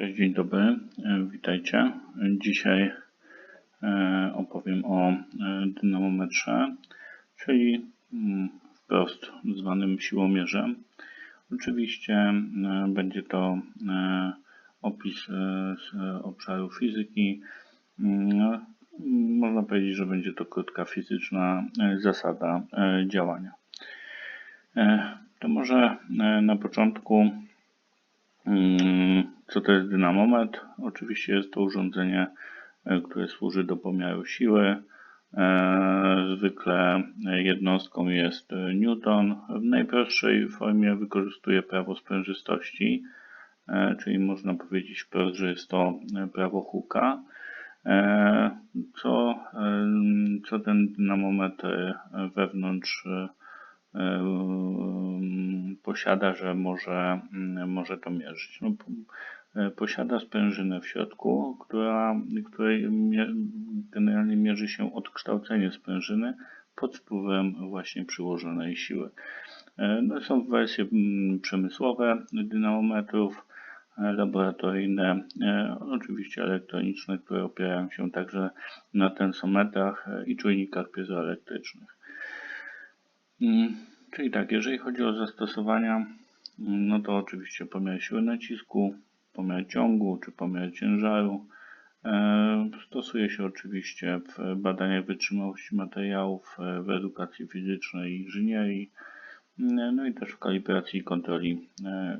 Cześć, dzień dobry, e, witajcie. Dzisiaj e, opowiem o e, dynamometrze, czyli mm, wprost zwanym siłomierzem. Oczywiście będzie to opis z obszaru fizyki. Mm, można powiedzieć, że będzie to krótka fizyczna zasada działania. To może na początku mm, co to jest dynamometr? Oczywiście jest to urządzenie, e, które służy do pomiaru siły. E, zwykle jednostką jest Newton. W najprostszej formie wykorzystuje prawo sprężystości, e, czyli można powiedzieć wprost, że jest to prawo Hooka. Co, co ten dynamometr wewnątrz posiada, że może, może to mierzyć. No, E, posiada sprężynę w środku, która, której generalnie mierzy się odkształcenie sprężyny pod wpływem właśnie przyłożonej siły. E, no, są wersje mm, przemysłowe dynamometrów, e, laboratoryjne, oczywiście elektroniczne, które opierają się także na tensometrach i czujnikach piezoelektrycznych. Mm, czyli tak, jeżeli chodzi o zastosowania, mm, no to oczywiście pomiar siły nacisku, pomiar ciągu czy pomiar ciężaru. E, stosuje się oczywiście w badaniach wytrzymałości materiałów, e, w edukacji fizycznej i inżynierii, e, no i też w kalibracji i kontroli,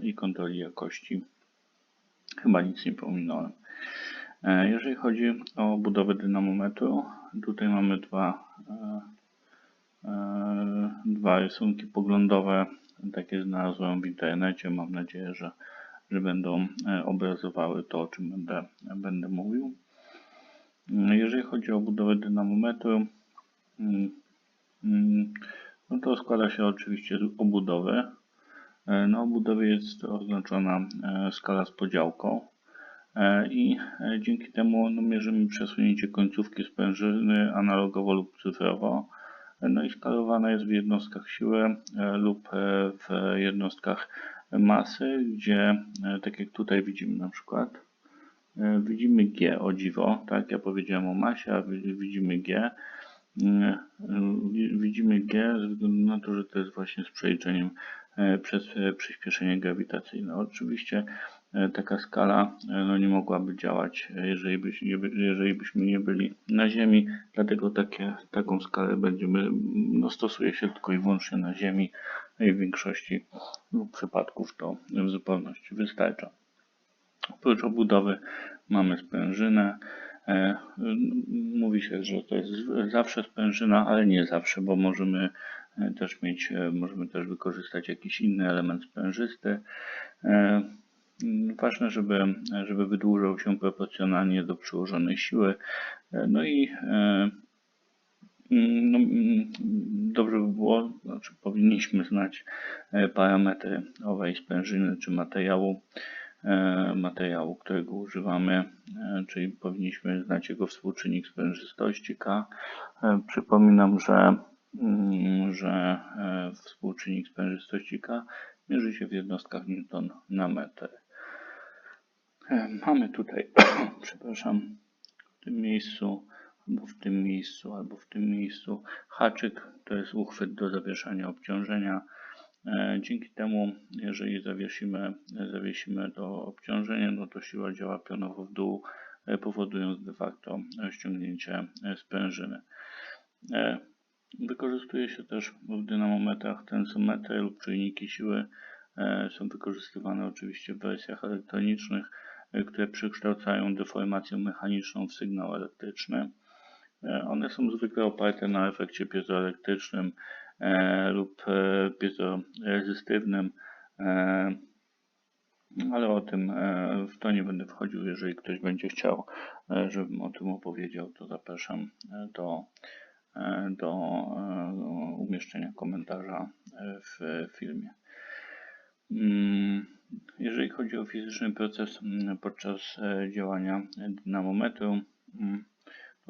i kontroli jakości. Chyba nic nie pominąłem. Jeżeli chodzi o budowę dynamometru, tutaj mamy dwa, dwa rysunki poglądowe. Takie znalazłem w internecie. Mam nadzieję, że że będą e, obrazowały to, o czym będę, będę mówił. Mm, jeżeli chodzi o budowę dynamometru, mm, mm, no to składa się oczywiście z obudowy. E, na obudowie jest oznaczona e, skala z podziałką i dzięki temu no, mierzymy przesunięcie końcówki sprężyny analogowo lub cyfrowo. No i skalowana jest w jednostkach siły lub w jednostkach masy, gdzie e, tak jak tutaj widzimy na przykład, e, widzimy G o dziwo, tak, ja powiedziałem o masie, a widzimy G. E, widzimy G ze względu na to, że to jest właśnie z przeliczeniem przez przyspieszenie grawitacyjne. Oczywiście taka skala no, nie mogłaby działać, jeżeli, byś, jeżeli byśmy nie byli na Ziemi, dlatego takie, taką skalę będziemy, no, stosuje się tylko i wyłącznie na Ziemi, i w większości przypadków to w zupełności wystarcza. Oprócz obudowy mamy sprężynę. E, mówi się, że to jest zawsze sprężyna, ale nie zawsze, bo możemy e, też mieć, e, możemy też wykorzystać jakiś inny element sprężysty. Ważne, żeby, żeby wydłużał się proporcjonalnie do przyłożonej siły. No i no, dobrze by było, znaczy powinniśmy znać e, parametry owej sprężyny czy materiału, e, materiału, którego używamy, e, czyli powinniśmy znać jego współczynnik sprężystości K. Przypominam, że, mm, że współczynnik sprężystości K mierzy się w jednostkach Newton na metr. Mamy tutaj, przepraszam, w tym miejscu albo w tym miejscu, albo w tym miejscu. Haczyk to jest uchwyt do zawieszania obciążenia. E, dzięki temu, jeżeli zawiesimy, zawiesimy to obciążenie, no to siła działa pionowo w dół, e, powodując de facto ściągnięcie sprężyny. E, wykorzystuje się też w dynamometrach tensometry lub czujniki siły. Są wykorzystywane oczywiście w wersjach elektronicznych, które przekształcają deformację mechaniczną w sygnał elektryczny. E, one są zwykle oparte na efekcie piezoelektrycznym e, lub e, piezorezystywnym, ale o tym w to nie będę wchodził. Jeżeli ktoś będzie chciał, żebym o tym opowiedział, to zapraszam do, do umieszczenia komentarza w filmie. Mm, jeżeli chodzi o fizyczny proces mm, podczas działania dynamometru, mm,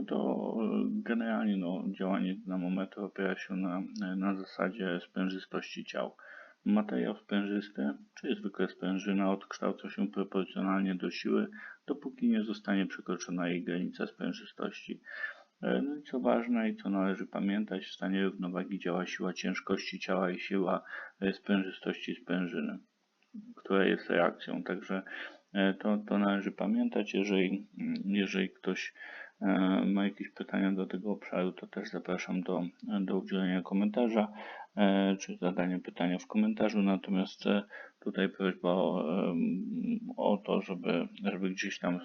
to generalnie no, działanie dynamometru opiera się na, na zasadzie sprężystości ciał. Materiał sprężysty, czyli zwykle sprężyna, odkształca się proporcjonalnie do siły, dopóki nie zostanie przekroczona jej granica sprężystości. E, No i co ważne i co należy pamiętać, w stanie równowagi działa siła ciężkości ciała i siła e, sprężystości sprężyny, która jest reakcją. Także e, to, to należy pamiętać. Jeżeli, mm, jeżeli ktoś e, ma jakieś pytania do tego obszaru, to też zapraszam do, do udzielenia komentarza e, czy zadania pytania w komentarzu. Natomiast e, tutaj prośba o, o to, żeby, żeby gdzieś tam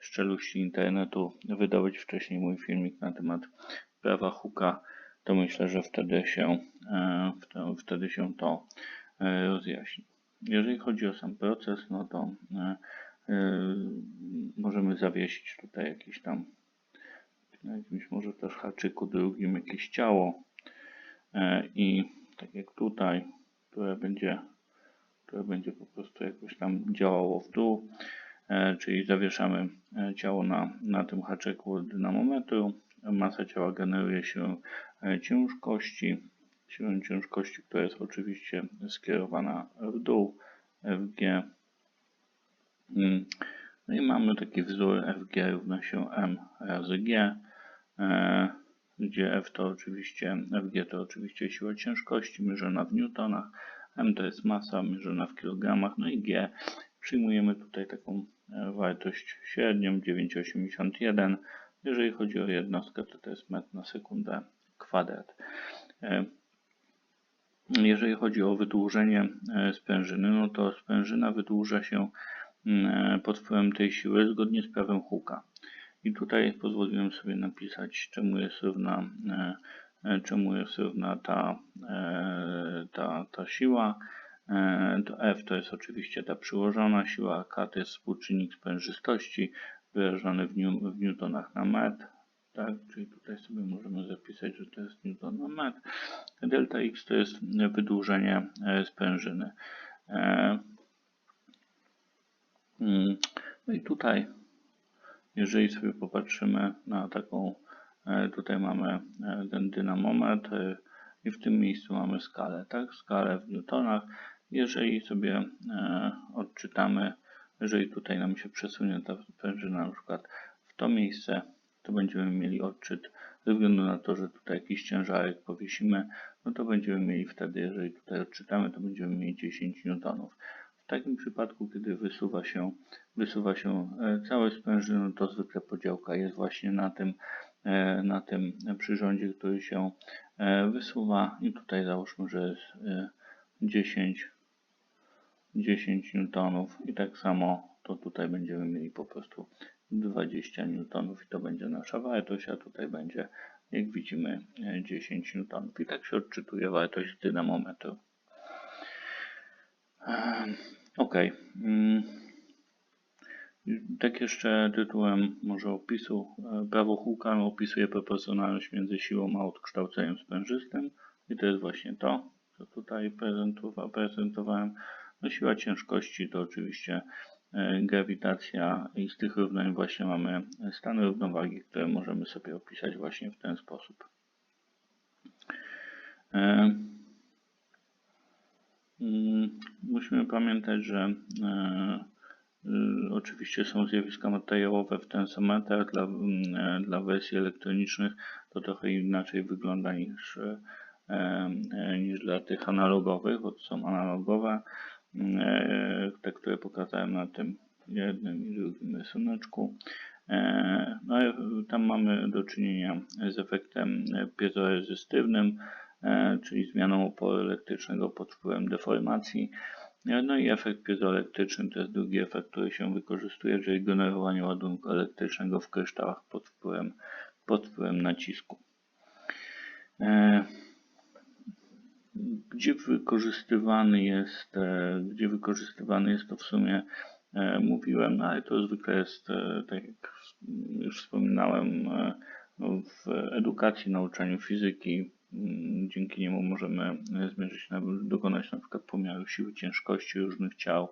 z czeluści internetu wydobyć wcześniej mój filmik na temat prawa Hooka, to myślę, że wtedy się, e, wte- wtedy się to e, rozjaśni. Jeżeli chodzi o sam proces, no to e, e, możemy zawiesić tutaj jakiś tam na jakimś może też haczyku drugim jakieś ciało e, i tak jak tutaj, które będzie, które będzie po prostu jakoś tam działało w dół, e, czyli zawieszamy e, ciało na, na tym haczyku dynamometru. Masa ciała generuje się ciężkości, siłę ciężkości, która jest oczywiście skierowana w dół, FG. Mm. No i mamy taki wzór FG równa się M razy G, gdzie F to oczywiście, FG to oczywiście siła ciężkości mierzona w newtonach, M to jest masa mierzona w kilogramach, no i G przyjmujemy tutaj taką e, wartość średnią 9,81. Jeżeli chodzi o jednostkę, to to jest metr na sekundę kwadrat. E, Jeżeli chodzi o wydłużenie e, sprężyny, no to sprężyna wydłuża się mm, pod wpływem tej siły zgodnie z prawem Hooka. I tutaj pozwoliłem sobie napisać, czemu jest równa, e, e, czemu jest równa ta, e, ta, ta siła. To F to jest oczywiście ta przyłożona siła, K to jest współczynnik sprężystości wyrażony w, niu, w newtonach na metr. Tak, czyli tutaj sobie możemy zapisać, że to jest newton na metr. Delta X to jest wydłużenie sprężyny. Mm, No i tutaj, jeżeli sobie popatrzymy na taką, e, tutaj mamy e, ten dynamometr e, i w tym miejscu mamy skalę, tak? Skalę w newtonach. Jeżeli sobie odczytamy, jeżeli tutaj nam się przesunie ta sprężyna na przykład w to miejsce, to będziemy mieli odczyt ze względu na to, że tutaj jakiś ciężarek powiesimy, no to będziemy mieli wtedy, jeżeli tutaj odczytamy, to będziemy mieli 10 newtonów. Takim przypadku, kiedy wysuwa się, wysuwa się e, całe sprężyny, no to zwykle podziałka jest właśnie na tym, e, na tym przyrządzie, który się e, wysuwa i tutaj załóżmy, że jest e, 10, 10 newtonów i tak samo to tutaj będziemy mieli po prostu 20 newtonów i to będzie nasza wartość, a tutaj będzie, jak widzimy, e, 10 newtonów. I tak się odczytuje wartość dynamometru. Ehm, Ok. Mm. Tak jeszcze tytułem może opisu. e, Prawo Hooka opisuje proporcjonalność między siłą a odkształceniem sprężystym. I to jest właśnie to, co tutaj prezentowa- prezentowałem. No, siła ciężkości to oczywiście e, grawitacja i z tych równań właśnie mamy stan równowagi, które możemy sobie opisać właśnie w ten sposób. E, mm, Musimy pamiętać, że e, y, oczywiście są zjawiska materiałowe w tensometrach. Dla, mm, e, dla wersji elektronicznych to trochę inaczej wygląda niż, e, e, niż dla tych analogowych, bo to są analogowe, e, te, które pokazałem na tym jednym i drugim rysuneczku. E, No i tam mamy do czynienia z efektem piezorezystywnym, e, czyli zmianą oporu elektrycznego pod wpływem deformacji. E, No i efekt piezoelektryczny to jest drugi efekt, który się wykorzystuje, czyli generowanie ładunku elektrycznego w kryształach pod wpływem, pod wpływem nacisku. E, Gdzie wykorzystywany jest, e, gdzie wykorzystywany jest to w sumie e, mówiłem, ale to zwykle jest, e, tak jak już wspominałem, e, w edukacji, nauczaniu fizyki. Mm, Dzięki niemu możemy e, zmierzyć, na- dokonać na przykład pomiaru siły ciężkości różnych ciał,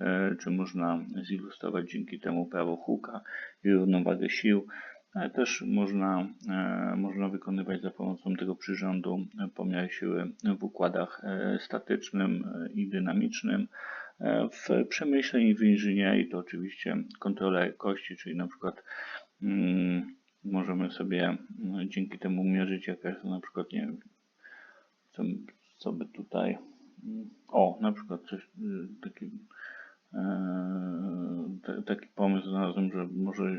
e, czy można zilustrować dzięki temu prawo Hooka i równowagę sił. ale też można, e, można wykonywać za pomocą tego przyrządu pomiar siły w układach statycznym i dynamicznym. W przemyśle i w inżynierii to oczywiście kontrola jakości, czyli na przykład mm, możemy sobie mm, dzięki temu mierzyć jakaś na przykład, nie wiem, co, by tutaj, o, na przykład coś taki, e, taki pomysł znalazłem, że może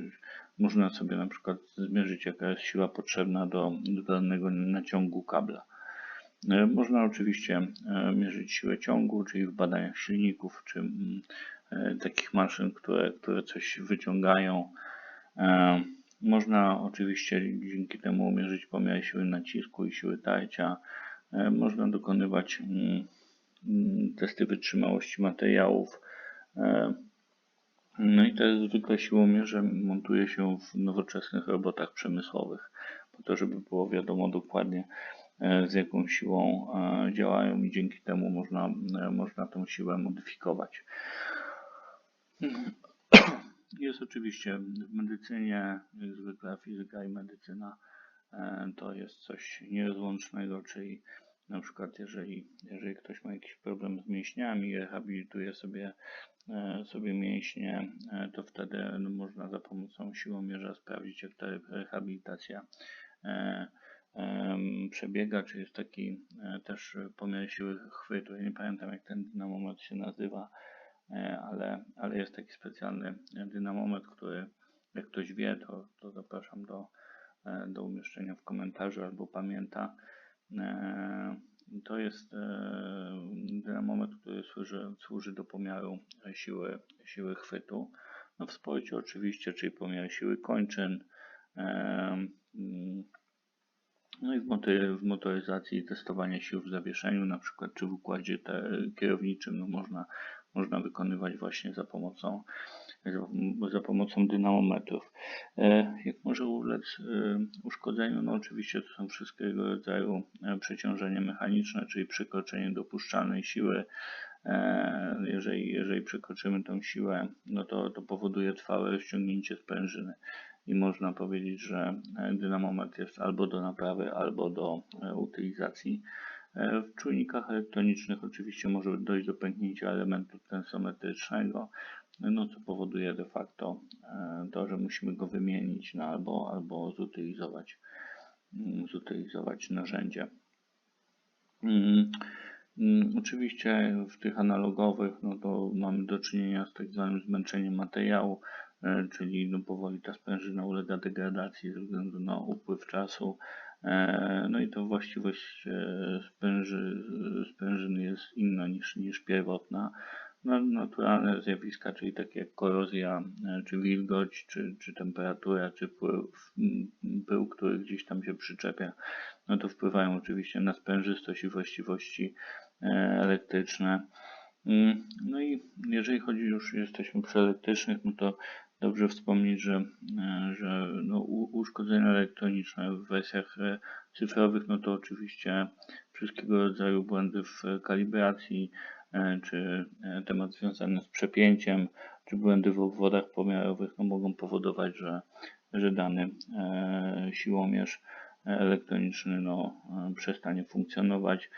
można sobie na przykład zmierzyć jaka jest siła potrzebna do, do danego naciągu kabla. E, Można oczywiście e, mierzyć siłę ciągu, czyli w badaniach silników, czy mm, takich maszyn, które, które coś wyciągają. Można oczywiście dzięki temu mierzyć pomiar siły nacisku i siły tarcia. E, Można dokonywać mm, mm, testy wytrzymałości materiałów. E, No i te zwykle siłomierze montuje się w nowoczesnych robotach przemysłowych, po to, żeby było wiadomo dokładnie, e, z jaką siłą działają i dzięki temu można, można tą siłę modyfikować. Jest oczywiście w medycynie, jak zwykle fizyka i medycyna e, to jest coś nierozłącznego, czyli na przykład jeżeli, jeżeli ktoś ma jakiś problem z mięśniami, rehabilituje sobie, e, sobie mięśnie, e, to wtedy no, można za pomocą siłomierza sprawdzić, jak ta rehabilitacja przebiega, czy jest taki też pomiar siły chwytu. Ja nie pamiętam, jak ten dynamometr się nazywa, ale, ale jest taki specjalny dynamometr, który jak ktoś wie, to, to zapraszam do, e, do umieszczenia w komentarzu albo pamięta. E, To jest e, dynamometr, który służy, służy do pomiaru siły, siły chwytu. No w sporcie oczywiście, czyli pomiar siły kończyn. e, No i w, moty, w motoryzacji testowanie sił w zawieszeniu, na przykład czy w układzie te, kierowniczym, no można, można wykonywać właśnie za pomocą, za, pomocą dynamometrów. E, Jak może ulec e, uszkodzeniu? No oczywiście to są wszystkiego rodzaju e, przeciążenie mechaniczne, czyli przekroczenie dopuszczalnej siły. Jeżeli, jeżeli przekroczymy tą siłę, no to, to powoduje trwałe rozciągnięcie sprężyny i można powiedzieć, że dynamometr jest albo do naprawy, albo do utylizacji. E, W czujnikach elektronicznych oczywiście może dojść do pęknięcia elementu tensometrycznego, no co powoduje de facto e, to, że musimy go wymienić no, albo, albo zutylizować, mm, zutylizować narzędzie. Mm, mm, Oczywiście w tych analogowych, no to mamy do czynienia z tak zwanym zmęczeniem materiału, e, czyli no powoli ta sprężyna ulega degradacji ze względu na upływ czasu. E, No i to właściwość e, spręży, sprężyny jest inna niż, niż pierwotna. No, naturalne zjawiska, czyli takie jak korozja, e, czy wilgoć, czy, czy temperatura, czy pył, który gdzieś tam się przyczepia, no to wpływają oczywiście na sprężystość i właściwości elektryczne. Mm, No i jeżeli chodzi już, jesteśmy przy elektrycznych, no to dobrze wspomnieć, że, e, że no, uszkodzenia elektroniczne w wersjach e, cyfrowych, no to oczywiście wszystkiego rodzaju błędy w kalibracji, e, czy temat związany z przepięciem, czy błędy w obwodach pomiarowych, no mogą powodować, że, że dany siłomierz elektroniczny no, przestanie funkcjonować.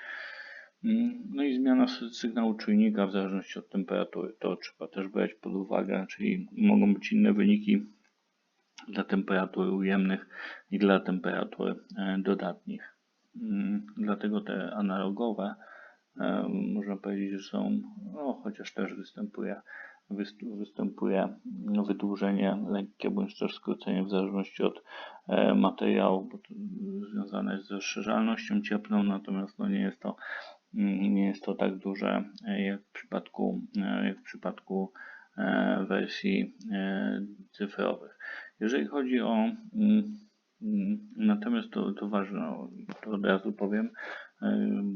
Mm, No i zmiana sy- sygnału czujnika w zależności od temperatury. To trzeba też brać pod uwagę, czyli mogą być inne wyniki dla temperatury ujemnych i dla temperatur e, dodatnich. Mm, Dlatego te analogowe e, można powiedzieć, że są, no, chociaż też występuje, wyst- występuje wydłużenie lekkie bądź też skrócenie w zależności od e, materiału, bo to związane jest ze rozszerzalnością cieplną, natomiast no, nie jest to nie jest to tak duże e, jak w przypadku, e, jak w przypadku e, wersji cyfrowych. Jeżeli chodzi o mm, mm, natomiast to, to ważne, to od razu powiem,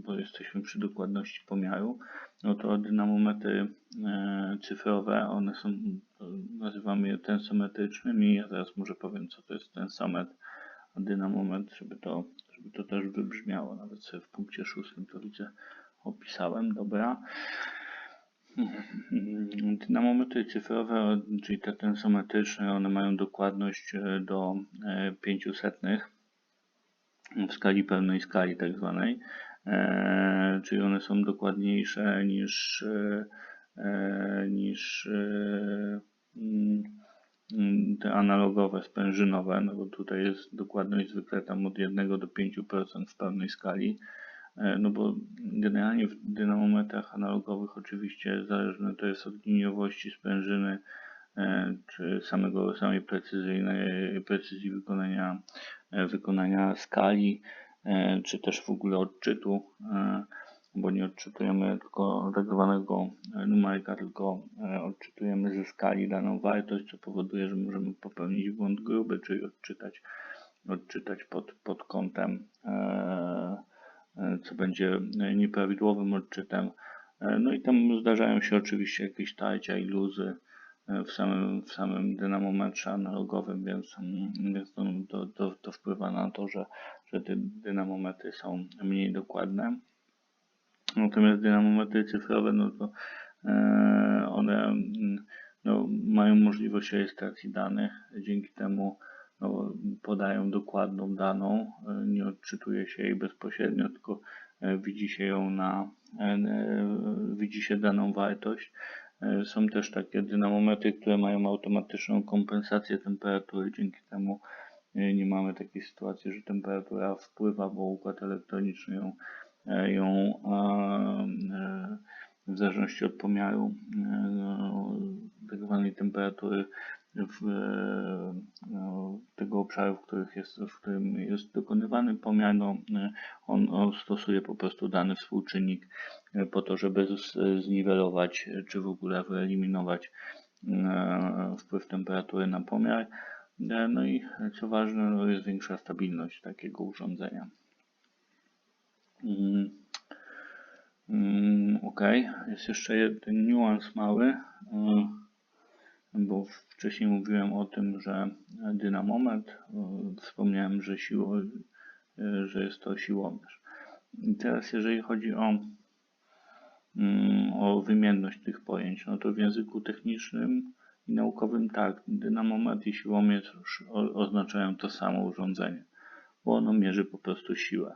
bo jesteśmy przy dokładności pomiaru, no to dynamometry cyfrowe, one są, nazywamy je tensometrycznymi, ja zaraz może powiem co to jest tensometr, dynamometr, żeby to, żeby to też wybrzmiało, nawet sobie w punkcie szóstym to widzę opisałem, dobra. Dynamometry cyfrowe, czyli te tensometryczne, one mają dokładność e, do e, 500 w skali pełnej skali tak zwanej, e, czyli one są dokładniejsze niż, e, e, niż e, mm, te analogowe, sprężynowe, no bo tutaj jest dokładność zwykle tam od 1 do 5% w pełnej skali. E, No bo generalnie w dynamometrach analogowych oczywiście zależne to jest od liniowości sprężyny, e, czy samego, samej precyzyjnej, precyzji wykonania, e, wykonania skali, czy też w ogóle odczytu, bo nie odczytujemy tylko tak zwanego e, numeryka, tylko e, odczytujemy ze skali daną wartość, co powoduje, że możemy popełnić błąd gruby, czyli odczytać, odczytać pod, pod kątem e, co będzie nieprawidłowym odczytem. No i tam zdarzają się oczywiście jakieś tarcia i luzy w samym, w samym dynamometrze analogowym, więc, mm, więc to, to, to, to wpływa na to, że, że te dynamometry są mniej dokładne. Natomiast dynamometry cyfrowe, no to e, one mm, no, mają możliwość rejestracji danych, dzięki temu no, podają dokładną daną, e, nie odczytuje się jej bezpośrednio, tylko e, widzi się ją na, widzi się daną wartość. Są też takie dynamometry, które mają automatyczną kompensację temperatury, dzięki temu nie mamy takiej sytuacji, że temperatura wpływa, bo układ elektroniczny ją, ją e, w zależności od pomiaru e, tak temperatury w, e, tego obszaru, w, których jest, w którym jest dokonywany pomiar, no, on, stosuje po prostu dany współczynnik po to, żeby zniwelować czy w ogóle wyeliminować wpływ temperatury na pomiar. No i co ważne, no, jest większa stabilność takiego urządzenia. Mm. Mm, Ok, jest jeszcze jeden niuans mały, y, bo wcześniej mówiłem o tym, że dynamometr, wspomniałem, że, siło, y, że jest to siłomierz. I teraz jeżeli chodzi o, mm, o wymienność tych pojęć, no to w języku technicznym i naukowym tak, dynamometr i siłomierz oznaczają to samo urządzenie, bo ono mierzy po prostu siłę.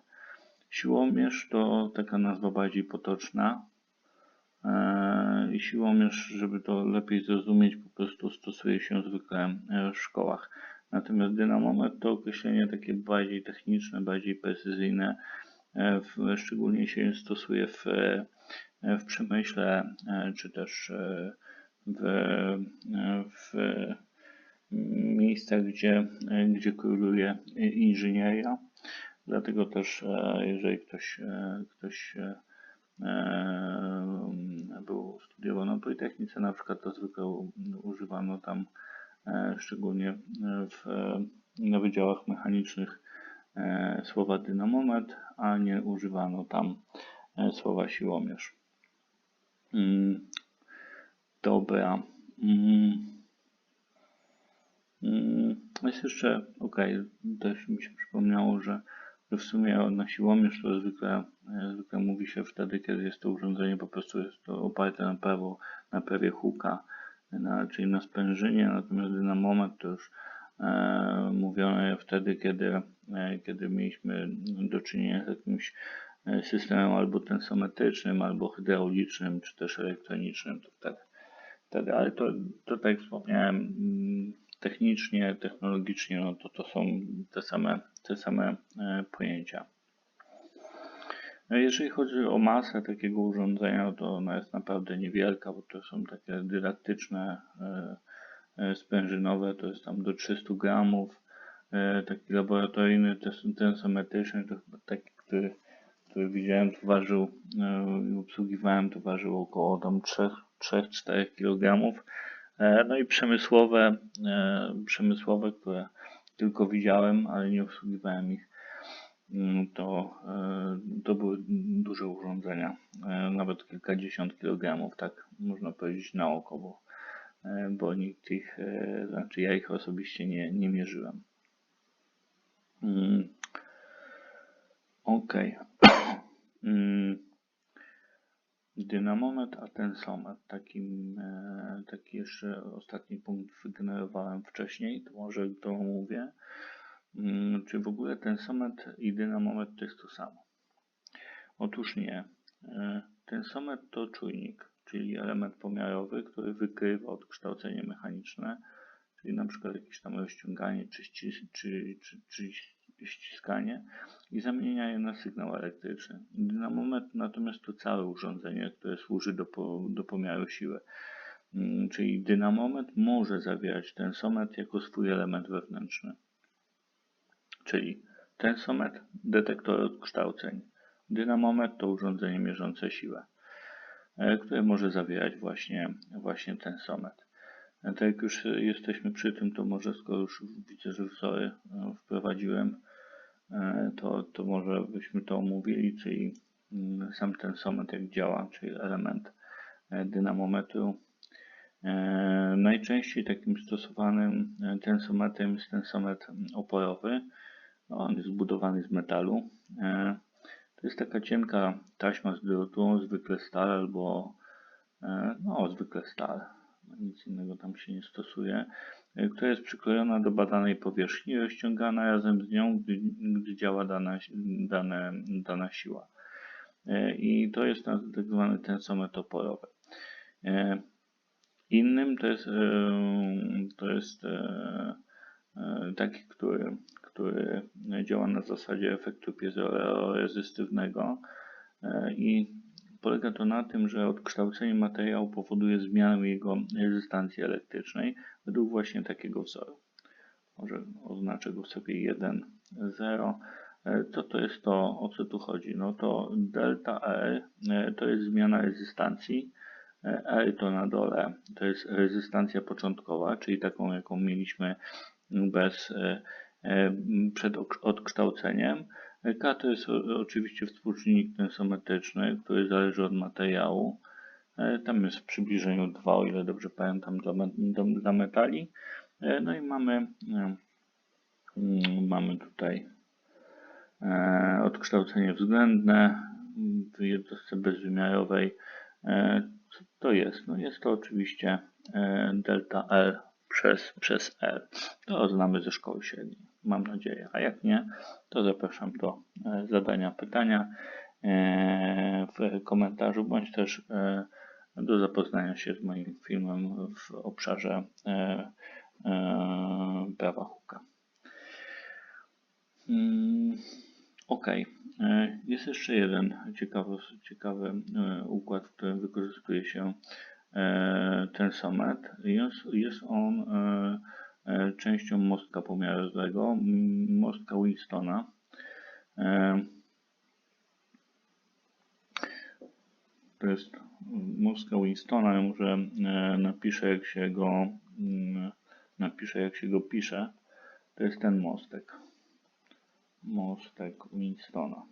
Siłomierz to taka nazwa bardziej potoczna. Eee, I siłomierz, żeby to lepiej zrozumieć, po prostu stosuje się zwykle e, w szkołach. Natomiast dynamometr to określenie takie bardziej techniczne, bardziej precyzyjne. E, Szczególnie się stosuje w, e, w przemyśle, e, czy też e, w, e, w miejscach, gdzie, e, gdzie króluje inżynieria. Dlatego też, e, jeżeli ktoś, e, ktoś e, był studiował na Politechnice, na przykład, to zwykle używano tam, szczególnie w, na wydziałach mechanicznych, słowa dynamometr, a nie używano tam słowa siłomierz. Mm, Dobra. Mm. Mm, Jest jeszcze, okej, też mi się przypomniało, że, w sumie na siłomierz to zwykle, e, zwykle mówi się wtedy, kiedy jest to urządzenie po prostu jest to oparte na prawo, na prawie huka, na, czyli na sprężynie, natomiast dynamometr to już e, wtedy, kiedy, e, kiedy mieliśmy do czynienia z jakimś e, systemem albo tensometrycznym, albo hydraulicznym, czy też elektronicznym, to wtedy, ale to, to tak jak wspomniałem, mm, technicznie, technologicznie, no to to są te same, te same e, pojęcia. No jeżeli chodzi o masę takiego urządzenia, to ona jest naprawdę niewielka, bo to są takie dydaktyczne, e, e, sprężynowe, to jest tam do 300 gramów. E, Taki laboratoryjny, tensometryczny, to chyba taki, który, który widziałem, to ważył e, i obsługiwałem, to ważył około tam 3-4 kg. E, No i przemysłowe, e, przemysłowe, które tylko widziałem, ale nie obsługiwałem ich, mm, to, e, to były duże urządzenia, nawet kilkadziesiąt kilogramów, tak można powiedzieć na oko, bo, bo nikt ich, znaczy ja ich osobiście nie, nie mierzyłem. Mm. Okej. Mm. Dynamometr, a tensometr. Takim, e, taki jeszcze ostatni punkt wygenerowałem wcześniej, to może to omówię. Mm, czy w ogóle tensometr i dynamometr to jest to samo? Otóż nie. E, tensometr to czujnik, czyli element pomiarowy, który wykrywa odkształcenie mechaniczne, czyli na przykład jakieś tam rozciąganie czy, czy, czy, czy ściskanie i zamienia je na sygnał elektryczny. Dynamometr natomiast to całe urządzenie, które służy do, do pomiaru siły. Mm, czyli dynamometr może zawierać tensometr jako swój element wewnętrzny. Czyli tensometr, detektor odkształceń. Dynamometr to urządzenie mierzące siłę, e, które może zawierać właśnie, właśnie tensometr. E, tak jak już jesteśmy przy tym, to może skoro już widzę, że wzory e, wprowadziłem, to, to może byśmy to omówili, czyli mm, sam tensometr jak działa, czyli element dynamometru. Najczęściej takim stosowanym tensometrem jest tensometr oporowy. On jest zbudowany z metalu. To jest taka cienka taśma z drutu, zwykle stal albo e, no zwykle stal, nic innego tam się nie stosuje, e, która jest przyklejona do badanej powierzchni, rozciągana razem z nią, gdy, gdy działa dana, dane, dana siła. E, I to jest tak zwany tensometr oporowy. Innym to jest, to jest taki, który który działa na zasadzie efektu piezoresystywnego e, i polega to na tym, że odkształcenie materiału powoduje zmianę jego rezystancji elektrycznej według właśnie takiego wzoru. Może oznaczę go sobie 1, 0. E, co to jest to, o co tu chodzi? No to delta R e, to jest zmiana rezystancji. R to na dole to jest rezystancja początkowa, czyli taką, jaką mieliśmy bez E, przed odkształceniem. K to jest oczywiście współczynnik tensometryczny, który zależy od materiału. E, tam jest w przybliżeniu 2, o ile dobrze pamiętam, dla metali. E, no i mamy, mamy tutaj odkształcenie względne w jednostce bezwymiarowej. Co to jest? No jest to oczywiście delta L przez, przez R. To znamy ze szkoły średniej mam nadzieję. A jak nie, to zapraszam do e, zadania pytania e, w komentarzu, bądź też e, do zapoznania się z moim filmem w obszarze prawa huka. Mm, ok, jest jeszcze jeden ciekawy, ciekawy układ, w którym wykorzystuje się tensometr. Jest, jest on częścią mostka pomiarowego, mostka Winstona. E, to jest mostka Winstona, może e, napiszę jak się go napiszę jak się go pisze. To jest ten mostek. Mostek Winstona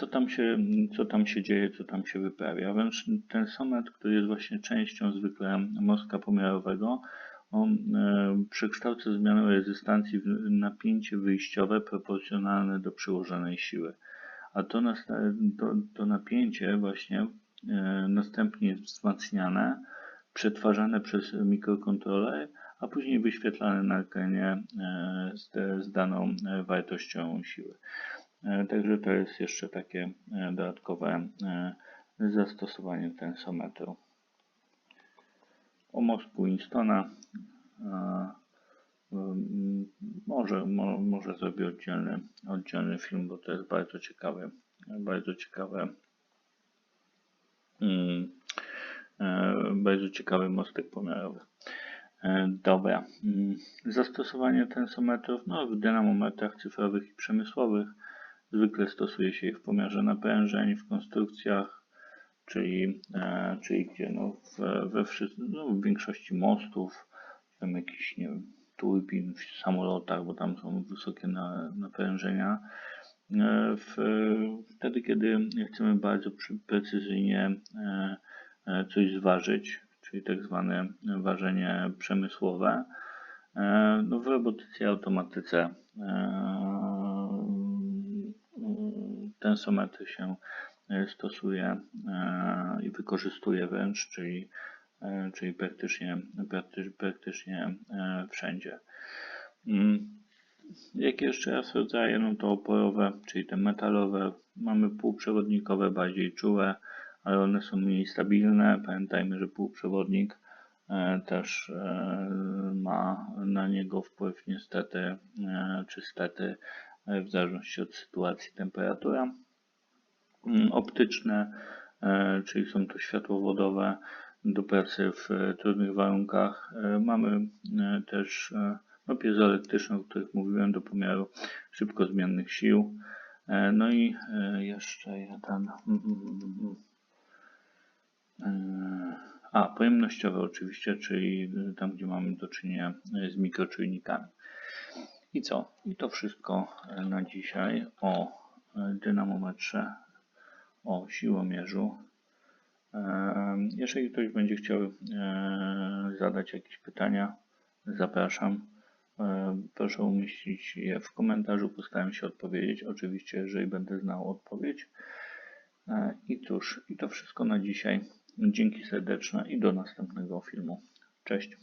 co tam się, co tam się dzieje, co tam się wyprawia. Wręcz ten somet, który jest właśnie częścią zwykle mostka pomiarowego, on e, przekształca zmianę rezystancji w napięcie wyjściowe proporcjonalne do przyłożonej siły. A to, to, to napięcie właśnie e, następnie jest wzmacniane, przetwarzane przez mikrokontroler, a później wyświetlane na ekranie e, z, z daną wartością siły. E, także to jest jeszcze takie e, dodatkowe e, zastosowanie tensometru. O mózgu Winstona może, może zrobię oddzielny, oddzielny film, bo to jest bardzo ciekawe, bardzo ciekawe, mm, bardzo ciekawy mostek pomiarowy. Dobra. Mm, zastosowanie tensometrów no, w dynamometrach cyfrowych i przemysłowych Zwykle stosuje się je w pomiarze naprężeń, w konstrukcjach, czyli, e, czyli gdzie no, w, we no, w większości mostów, tam jakiś nie wiem, turbin w samolotach, bo tam są wysokie na, naprężenia. E, w, wtedy, kiedy chcemy bardzo precyzyjnie e, e, coś zważyć, czyli tak zwane ważenie przemysłowe, e, no w robotyce automatyce tensometry się e, stosuje e, i wykorzystuje wręcz, czyli, e, czyli praktycznie, praktycznie, praktycznie wszędzie. Mm, Jakie jeszcze raz rodzaje? No to oporowe, czyli te metalowe. Mamy półprzewodnikowe, bardziej czułe, ale one są mniej stabilne. Pamiętajmy, że półprzewodnik też ma na niego wpływ niestety, czy stety, w zależności od sytuacji temperatura. Mm, Optyczne, e, czyli są to światłowodowe do pracy w e, trudnych warunkach. E, Mamy e, też e, no, piezoelektryczne, o których mówiłem, do pomiaru szybko zmiennych sił. E, No i e, jeszcze jeden. mm, mm. E, A, pojemnościowe oczywiście, czyli e, tam, gdzie mamy do czynienia e, z mikroczujnikami. I co? I to wszystko na dzisiaj o e, dynamometrze, o siłomierzu. Jeżeli ktoś będzie chciał e, zadać jakieś pytania, zapraszam. E, Proszę umieścić je w komentarzu, postaram się odpowiedzieć. Oczywiście, jeżeli będę znał odpowiedź. I cóż, i to wszystko na dzisiaj. Dzięki serdeczne i do następnego filmu. Cześć.